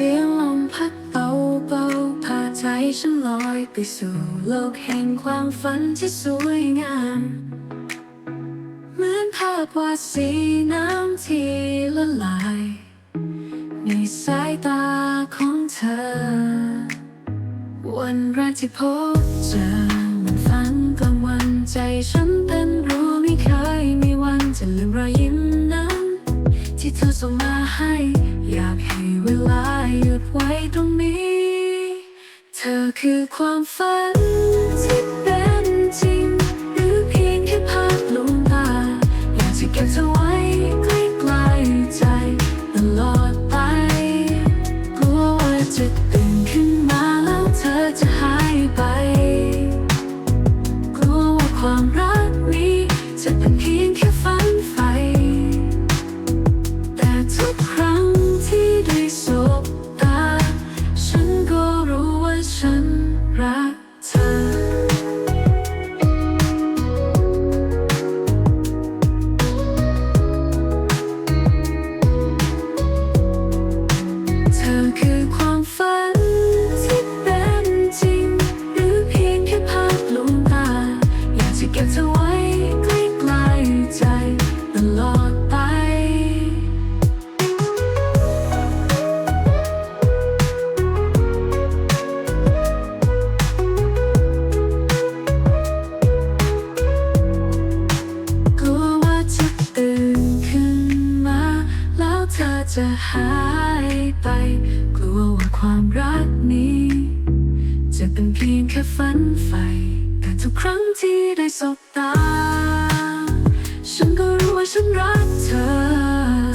สียงลมพัดเบาเบาพาใจฉันลอยไปสู่โลกแห่งความฝันที่สวยงาม เหมือนภาพวาดสีน้ำที่ละลาย ในสายตาของเธอ วันแรกที่พบเจอมันฝันกลางวันใจฉันเต้นรู้ไม่เคยมีวันจะลืมรอยยิ้ม เธอส่งมาให้ อยากให้เวลาหยุดไว้ตรงนี้ เธอคือความฝัน ลวงตาอยากจะเก็บเธอ จะหายไป กลัวว่าความรักนี้ จะเป็นเพียงแค่ฝันไฟแต่ทุกครั้งที่ได้สบตา ฉันก็รู้ว่าฉันรักเธอ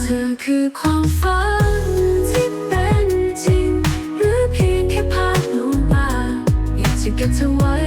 เธอคือความฝันที่เป็นจริง หรือเพียงแค่ภาพลวงตาอยากจะเก็บเธอไว้